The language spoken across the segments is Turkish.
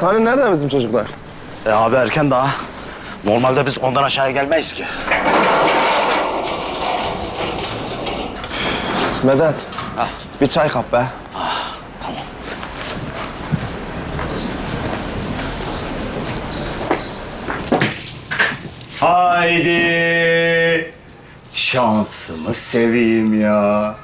Mehmet hani nerede bizim çocuklar? E abi erken daha. Normalde biz ondan aşağıya gelmeyiz ki. Medet. Bir çay kap be. Haydi. Şansımı seveyim ya.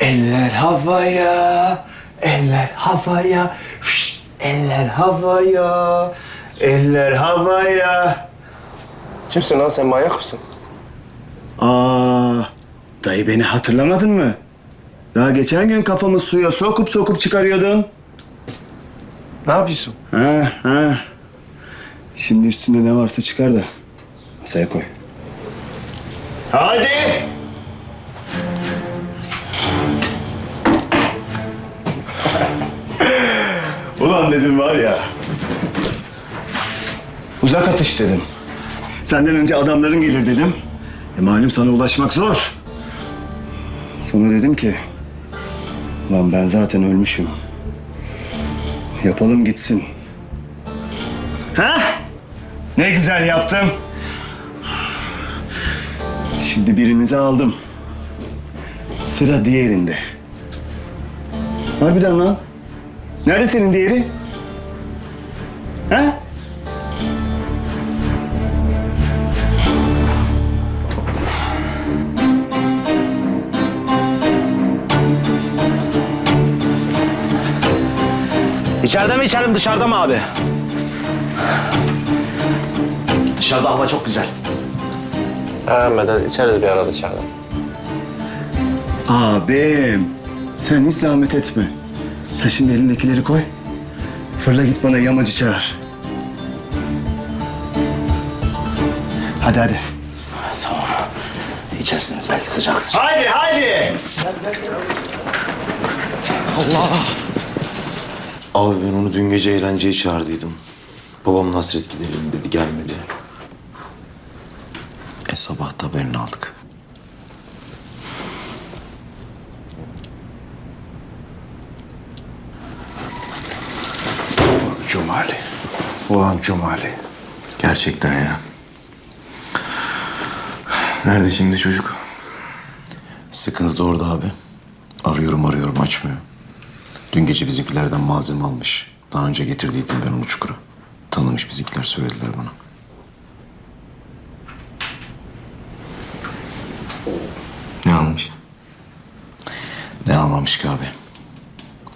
Eller havaya, eller havaya, Şşt, eller havaya, eller havaya. Kimsin lan sen manyak mısın? Aa, dayı beni hatırlamadın mı? Daha geçen gün kafamı suya sokup sokup çıkarıyordun. Ne yapıyorsun? Ha, ha. Şimdi üstünde ne varsa çıkar da masaya koy. Hadi! Ulan dedim var ya. Uzak atış dedim. Senden önce adamların gelir dedim. E malum sana ulaşmak zor. Sonra dedim ki... Lan ben zaten ölmüşüm. Yapalım gitsin. Ha? Ne güzel yaptım. Şimdi birinizi aldım. Sıra diğerinde. Harbiden lan. Nerede senin diğeri? Ha? İçeride mi içelim dışarıda mı abi? Dışarıda hava çok güzel. Ha Medet içeriz bir ara dışarıda. Abim. Sen hiç zahmet etme. Sen şimdi elindekileri koy. Fırla git bana yamacı çağır. Hadi hadi. Tamam. İçersiniz belki sıcak sıcak. Haydi haydi. Abi ben onu dün gece eğlenceye çağırdıydım. Babam Nasret gidelim dedi gelmedi. E sabah da haberini aldık. Cumali. Ulan Cumali. Gerçekten ya. Nerede şimdi çocuk? Sıkıntı da orada abi. Arıyorum arıyorum açmıyor. Dün gece bizimkilerden malzeme almış. Daha önce getirdiydim ben onu çukura. Tanımış bizimkiler söylediler bana. Ne almış? Ne almamış ki abi?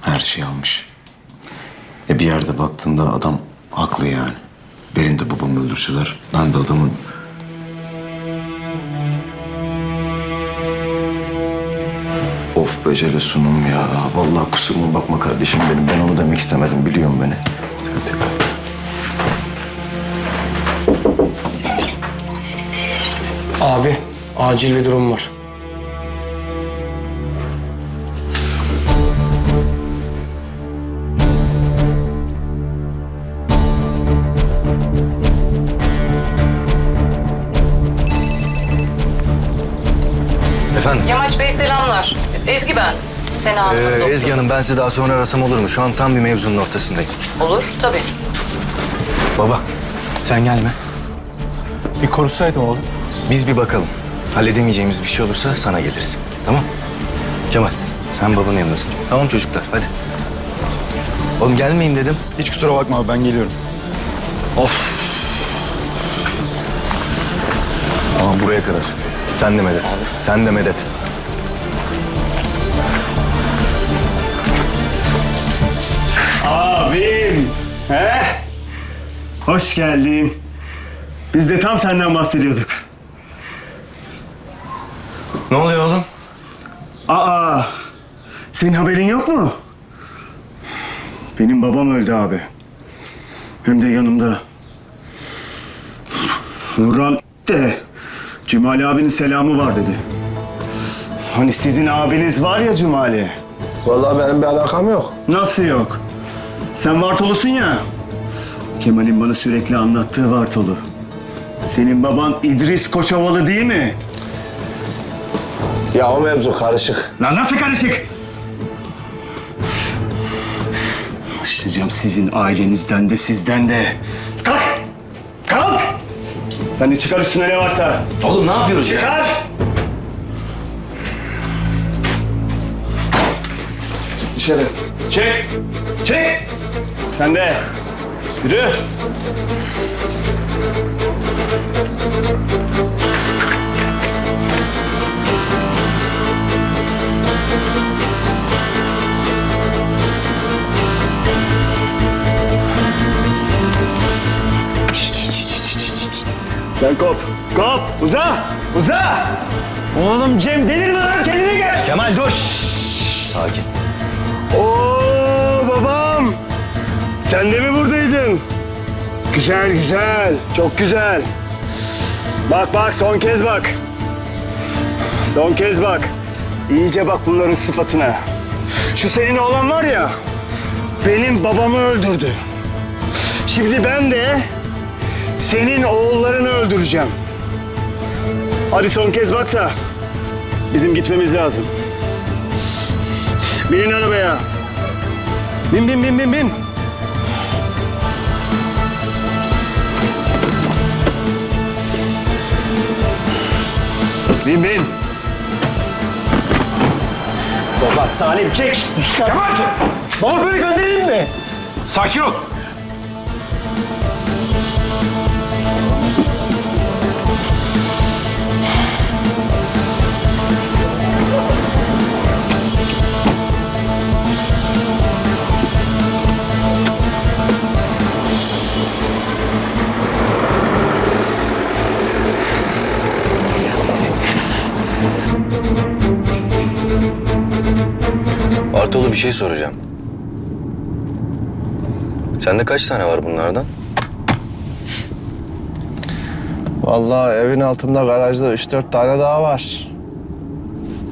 Her şeyi almış. E bir yerde baktığında adam haklı yani. Benim de babamı öldürseler ben de adamın... Of becele sunum ya. Vallahi kusuruma bakma kardeşim benim. Ben onu demek istemedim. Biliyorum beni. Sıkıntı yok. Abi, acil bir durum var. Selamlar. Ezgi ben. Seni Ee, anladım. Ezgi Hanım ben sizi daha sonra arasam olur mu? Şu an tam bir mevzunun ortasındayım. Olur tabii. Baba sen gelme. Bir konuşsaydım oğlum. Biz bir bakalım. Halledemeyeceğimiz bir şey olursa sana geliriz. Tamam? Kemal sen babanın yanındasın. Tamam çocuklar hadi. Oğlum gelmeyin dedim. Hiç kusura bakma abi ben geliyorum. Of. Tamam buraya kadar. Sen de medet. Sen de medet. He? Hoş geldin. Biz de tam senden bahsediyorduk. Ne oluyor oğlum? Aa, senin haberin yok mu? Benim babam öldü abi. Hem de yanımda. Nurhan de Cumali abinin selamı var dedi. Hani sizin abiniz var ya Cumali. Vallahi benim bir alakam yok. Nasıl yok? Sen Vartolusun ya. Kemal'in bana sürekli anlattığı Vartolu. Senin baban İdris Koçovalı değil mi? Ya o mevzu karışık. Lan nasıl karışık? Başlayacağım sizin ailenizden de sizden de. Kalk! Kalk! Sen de çıkar üstüne ne varsa. Oğlum ne yapıyoruz ya? Çıkar! Çık dışarı. Çık! Çık! Sen de. Yürü. Sen kop. Kop. Uza. Uza. Oğlum Cem delirme lan kendine gel. Kemal dur. Sakin. Oo. Sen de mi buradaydın? Güzel güzel. Çok güzel. Bak bak son kez bak. Son kez bak. İyice bak bunların sıfatına. Şu senin oğlan var ya. Benim babamı öldürdü. Şimdi ben de senin oğullarını öldüreceğim. Hadi son kez bak da bizim gitmemiz lazım. Binin arabaya. Bin bin bin bin bin. Bin bin. Baba Salim çek. Kemal. Baba böyle gönderelim mi? Sakin ol. Bartolu bir şey soracağım. Sende kaç tane var bunlardan? Vallahi evin altında garajda üç dört tane daha var.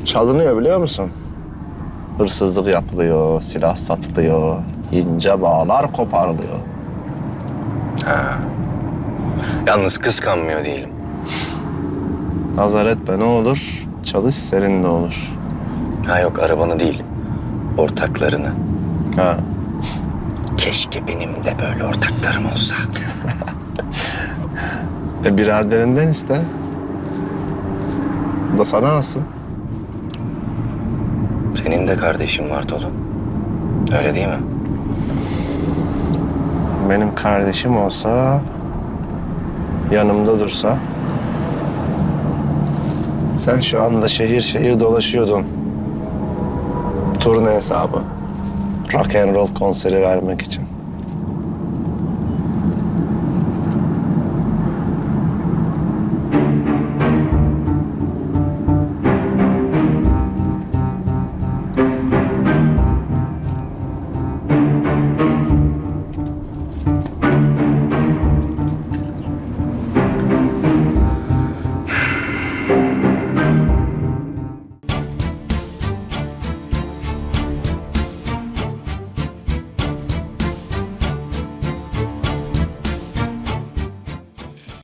Çalınıyor biliyor musun? Hırsızlık yapılıyor, silah satılıyor, ince bağlar koparılıyor. Yalnız kıskanmıyor değilim. Nazar etme ne olur, çalış senin de olur. Ha yok arabanı değil. Ortaklarını. Ha. Keşke benim de böyle ortaklarım olsa. E biraderinden iste. Bu da sana alsın. Senin de kardeşin var Tolu. Öyle değil mi? Benim kardeşim olsa, yanımda dursa. Sen şu anda şehir şehir dolaşıyordun. Turne hesabı. Rock and roll konseri vermek için.